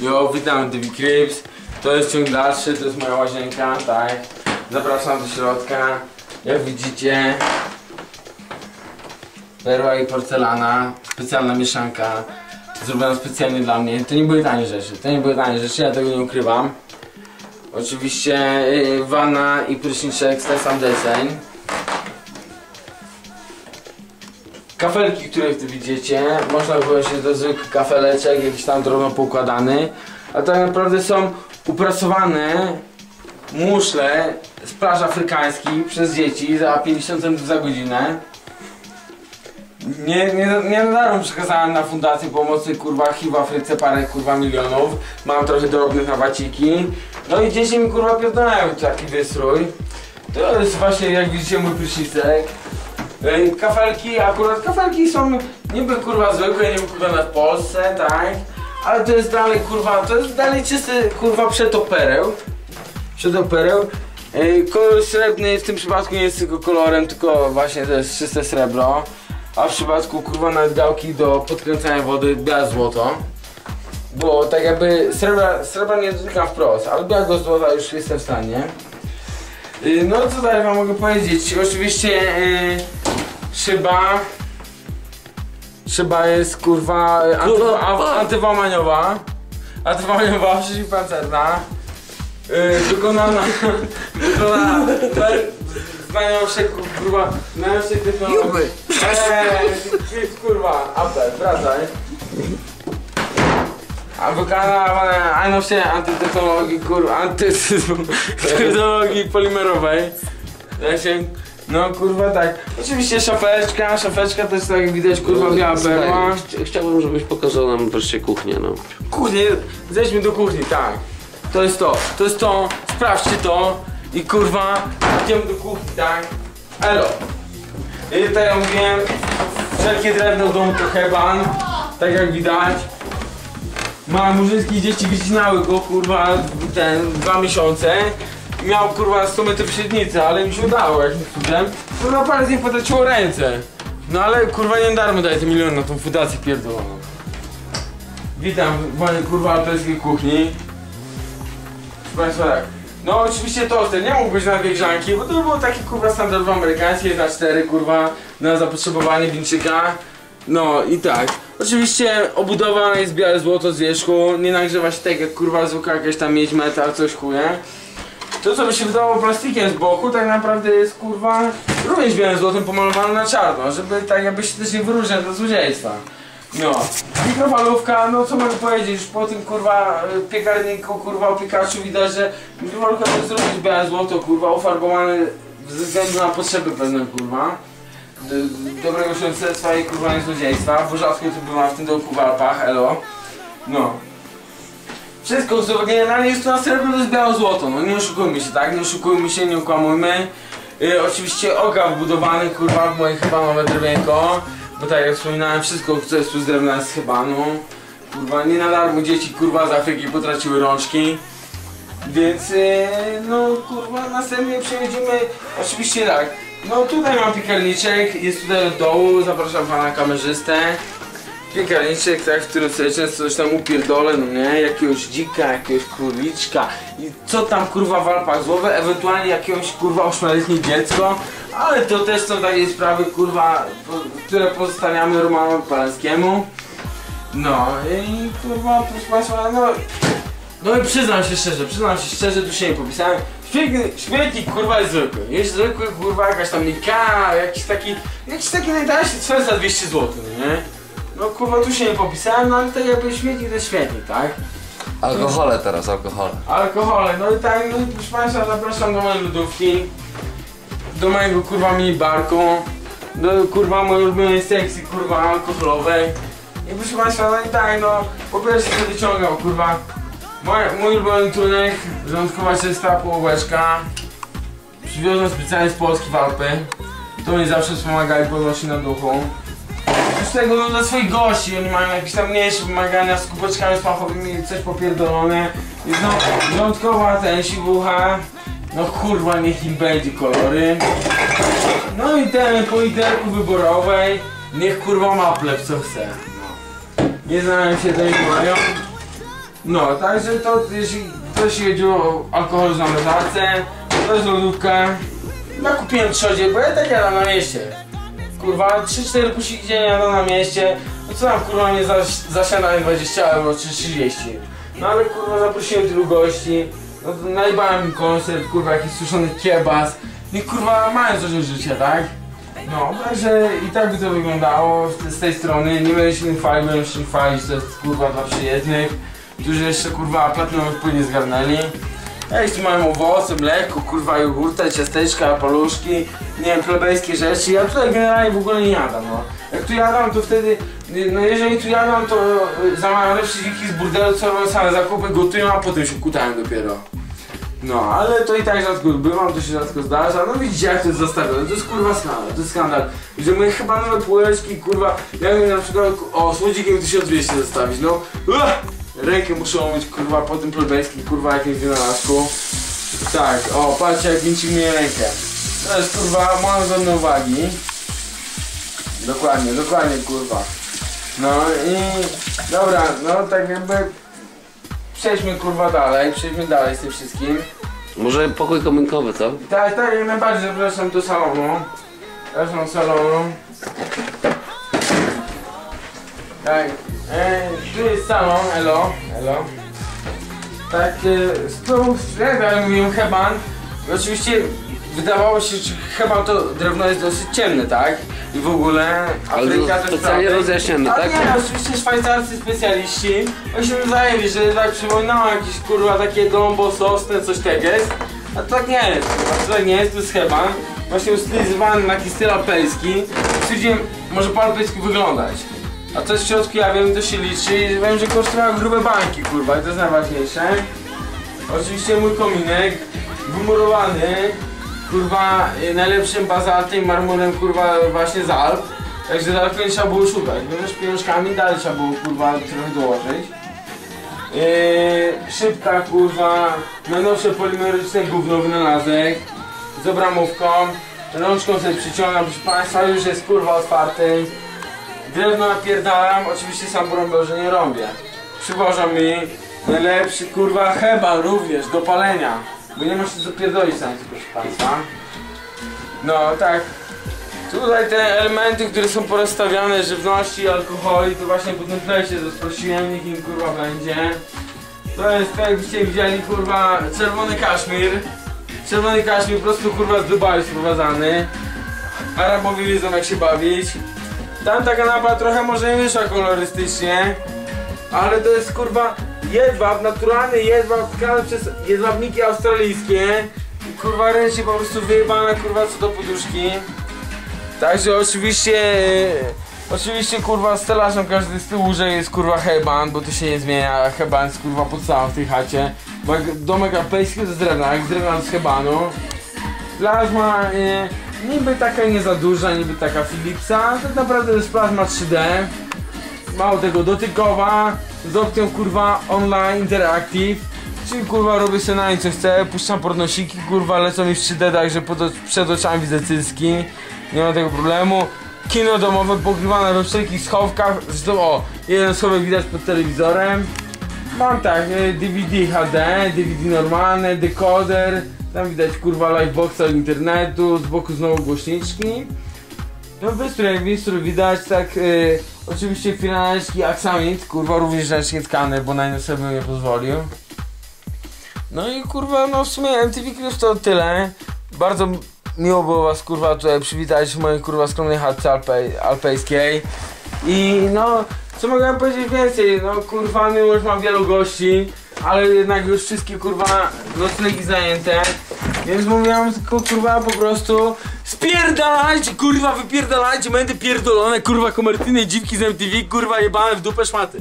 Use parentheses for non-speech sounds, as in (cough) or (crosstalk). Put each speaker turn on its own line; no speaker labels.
Jo, witam Divi Crips. To jest ciąg dalszy, to jest moja łazienka, tak. Zapraszam do środka. Jak widzicie, perła i porcelana, specjalna mieszanka, zrobiona specjalnie dla mnie. To nie były tanie rzeczy, to nie były tanie rzeczy, ja tego nie ukrywam. Oczywiście yy, wanna i pryszniczek ten sam deseń. Kafelki, które tu widzicie, można powiedzieć do zwykłych kafeleczek, jakiś tam drobno poukładany, a tak naprawdę są uprasowane muszle z plaż afrykańskich przez dzieci za 50 centów za godzinę. Nie, nie, nie na darmo przekazałem na fundację pomocy kurwa HIV w Afryce parę kurwa milionów. Mam trochę drobnych na waciki. No i dzieci mi kurwa pierdolają taki wystrój. To jest właśnie jak widzicie mój prysznicek. Ej, Kafelki, akurat kafelki są niby kurwa zwykłe, niby kupione w Polsce, tak? Ale to jest dalej kurwa, to jest dalej czysty kurwa przetopereł. Przetopereł. Ej, Kolor srebrny w tym przypadku nie jest tylko kolorem, tylko właśnie to jest czyste srebro. A w przypadku kurwa nawet gałki do podkręcania wody białe złoto. Bo tak jakby srebra, srebra nie dotykam wprost, ale białego złota już jestem w stanie. Y, No co dalej wam mogę powiedzieć? Oczywiście szyba. Szyba jest kurwa antywa, a-
fuck.
antyłamaniowa. Antyłamaniowa, przeciwpancerna. Y, wykonana. wykonana. per- Znają się kurwa. Znają się.
Juby.
Eee, kurwa, apel, wracaj. A wykonana no się antytechnologii, kurwa, antytechnologii (laughs) polimerowej. Ja się, no kurwa tak. Oczywiście szafeczka, szafeczka to jest tak jak widać kurwa biała
Słuchaj,
perła.
chci- Chciałbym, żebyś pokazał nam wreszcie kuchnię, no.
Kuchnię, zejdźmy do kuchni, tak. To jest to, to jest to, sprawdźcie to i kurwa, idziemy do kuchni, tak. Elo. I tak jak mówiłem, wszelkie drewno w domu to heban, tak jak widać. Ma murzyńskie dzieci wycinały go kurwa ten dwa miesiące. Miał kurwa 100 metrów średnicy, ale mi się udało jakimś cudem. No na parę z nich potraciło ręce. No ale kurwa nie darmo daje te milion na tą fundację pierdoloną. Witam w mojej kurwa alpejskiej kuchni. Proszę Państwa tak. No oczywiście toster nie mógł być na dwie grzanki, bo to było takie kurwa standardowo amerykańskie, na cztery kurwa na zapotrzebowanie winczyka. No i tak. Oczywiście obudowa jest białe złoto z wierzchu, nie nagrzewa się tak jak kurwa zwykła jakaś tam miedź, metal, coś chuje. To co by się wydawało plastikiem z boku, tak naprawdę jest kurwa również białym złotem pomalowane na czarno, żeby tak jakby się też nie wyróżniać do złodziejstwa. No, mikrofalówka, no co mogę powiedzieć, już po tym kurwa y, piekarniku, kurwa opiekaczu widać, że mikrofalówka to jest również białe złoto, kurwa ufarbowane ze względu na potrzeby pewne, kurwa. D- Dobrego śledztwa i kurwa złodziejstwa. W rzadko to bywa w tym dołku w Alpach, elo. No. Wszystko, generalnie jest to na srebrno, to jest białe złoto, no nie oszukujmy się, tak? Nie oszukujmy się, nie okłamujmy. Y, oczywiście oga wbudowany, kurwa, w moje hebanowe drewienko. Bo tak jak wspominałem, wszystko co jest tu z drewna jest z hebanu. Kurwa, nie na darmo dzieci, kurwa, z Afryki potraciły rączki. Więc, y, no kurwa, następnie przechodzimy, oczywiście tak. No tutaj mam piekarniczek, jest tutaj od dołu, zapraszam pana kamerzystę. Piekarniczek, tak, w którym sobie często coś tam upierdolę, no nie, jakiegoś dzika, jakiegoś króliczka i co tam kurwa w Alpach złowe, ewentualnie jakiegoś kurwa ośmioletnie dziecko, ale to też są takie sprawy kurwa, które pozostawiamy Romanowi Paleńskiemu. No i kurwa, proszę państwa, no no i przyznam się szczerze, przyznam się szczerze, tu się nie popisałem. Śmietnik, kurwa jest zwykły. Jest zwykły kurwa jakaś tam Ika, jakiś taki, jakiś taki najdalszy cel za 200 zł, no nie? No kurwa tu się nie popisałem, no ale to jakby śmietnik to śmietnik, tak?
Alkohole teraz, alkohole.
Alkohole, no i tak, no i proszę Państwa zapraszam do mojej lodówki, do mojego kurwa minibarku, do kurwa mojej ulubionej sekcji kurwa alkoholowej. I proszę Państwa, no i tak, no po pierwsze sobie wyciągał kurwa mój, mój ulubiony trunek, żołądkowa czysta połóweczka. Przywiozłem specjalnie z Polski w Alpy. To mnie zawsze wspomagali podnosi na duchu. Tego no dla swoich gości, oni mają jakieś tam mniejsze wymagania z kubeczkami smakowymi, coś popierdolone. Jest no, rządkowa, ten siwucha. No kurwa, niech im będzie kolory. No i ten po literku wyborowej. Niech kurwa ma pleb co chce. No. Nie znałem się, nie mają. No, także to jeśli ktoś jedzie o alkohol z zamrażarce, to jest lodówka. Ja kupiłem trzodzie, bo ja tak jadam na mieście. Kurwa, 3-4 pusiki dziennie jadam na mieście. No co tam kurwa mnie za, za śniadanie 20 euro czy 30. No ale kurwa zaprosiłem tylu gości. No najbałem im koncert, kurwa jakiś suszony kiebas. I kurwa mają coś od życia, tak? No, także i tak by to wyglądało z, tej strony. Nie będę się chwalił, będę się chwalić, to jest kurwa dla przyjezdnych, którzy jeszcze kurwa platynowy wpływ nie zgarnęli. Ja jeszcze mają owoce, mleko, kurwa jogurta, ciasteczka, paluszki, nie wiem, plebejskie rzeczy. Ja tutaj generalnie w ogóle nie jadam, no. Jak tu jadam, to wtedy, no jeżeli tu jadam, to y, zamawiam lepsze dziki z burdelu, co robią same zakupy, gotują, a potem się kutają dopiero. No, ale to i tak rzadko bywam, to się rzadko zdarza. No widzicie jak to jest to jest kurwa skandal, to jest skandal. Że moje chyba nowe półeczki, kurwa, jak mi na przykład, o, słodzikiem 1200 zostawić, no. Uah! Rękę muszę umyć, kurwa, po tym plebejskim, kurwa, jakimś wynalazku. Tak, o, patrzcie jak mi myje rękę. To jest, kurwa, moja godna uwagi. Dokładnie, dokładnie, kurwa. No i, dobra, no tak jakby, przejdźmy, kurwa, dalej, przejdźmy dalej z tym wszystkim.
Może pokój kominkowy, co?
Tak, tak, jak najbardziej zapraszam do salonu. Zapraszam do salonu. Tak, e, tu jest salon, elo, elo. Tak, e, stół, jak ja mówiłem, heban. I Oczywiście wydawało się, że heban to drewno jest dosyć ciemne, tak? I w ogóle
Ale
Afryka
to specjalnie
prawda.
rozjaśnione,
A
tak?
nie, oczywiście szwajcarscy specjaliści. Oni się zajęli, że tak przypominało jakieś kurwa takie dąbo, sosnę, coś tego jest. A to tak nie jest, kurwa, to tak nie jest, to jest heban. Właśnie ustylizowany na taki styl alpejski. Stwierdziłem, może po alpejsku wyglądać. A to jest w środku, ja wiem, to się liczy i wiem, że kosztowało grube bańki, kurwa, i to jest najważniejsze. Oczywiście mój kominek, wymurowany, kurwa, y, najlepszym bazaltem i marmurem, kurwa, właśnie z Alp. Także daleko nie trzeba było szukać, chociaż pieniążkami dalej trzeba było, kurwa, trochę dołożyć. Yy, szybka, kurwa, najnowsze polimeryczne gówno wynalazek z obramówką. Rączką sobie przyciągam, proszę Państwa, już jest, kurwa, otwarty. Drewno napierdalam, oczywiście sam że nie robię. Przywożą mi najlepszy kurwa heban również do palenia. Bo nie ma się co pierdolić sam, proszę państwa. No tak. Tutaj te elementy, które są porozstawiane, żywności, alkoholi, to właśnie po tym plecie rozprosiłem, niech im kurwa będzie. To jest tak jakbyście widzieli kurwa czerwony kaszmir. Czerwony kaszmir po prostu kurwa z Dubaju sprowadzany. Arabowie wiedzą jak się bawić. Tamta kanapa trochę może nie wyszła kolorystycznie, ale to jest kurwa jedwab, naturalny jedwab tkany przez jedwabniki australijskie. I kurwa ręcznie po prostu wyjebane kurwa co do poduszki. Także oczywiście, oczywiście kurwa stelażem każdy z tyłu, że jest kurwa heban, bo to się nie zmienia, heban jest kurwa podstawą w tej chacie. Domek alpejski to z drewna, jak z drewna z hebanu. Plazma e, niby taka nie za duża, niby taka Philipsa, tak naprawdę to jest plazma 3D. Mało tego, dotykowa, z opcją kurwa online interactive. Czyli kurwa robię sobie na co chcę, puszczam pornosiki, kurwa lecą mi w 3D, także pod, przed oczami widzę. Nie ma tego problemu. Kino domowe pokrywane we wszelkich schowkach. Zresztą o, jeden schowek widać pod telewizorem. Mam tak, e, DVD HD, DVD normalne, decoder. Tam widać kurwa liveboxa od internetu, z boku znowu głośniczki. No wystrój jak wystrój widać, tak e, oczywiście firaneczki aksamit, kurwa również ręcznie tkane, bo na nie sobie bym nie pozwolił. No i kurwa, no w sumie MTV Cribs to tyle. Bardzo miło było was kurwa tutaj przywitać w mojej kurwa skromnej chatce alpej, alpejskiej. I no, co mogłem powiedzieć więcej, no kurwa mimo już mam wielu gości, ale jednak już wszystkie kurwa noclegi zajęte. Więc mówiłam tylko kurwa po prostu Spierdalajcie, kurwa, wypierdalajcie, będę pierdolone, kurwa, komercyjne dziwki z MTV, kurwa, jebane w dupę szmaty.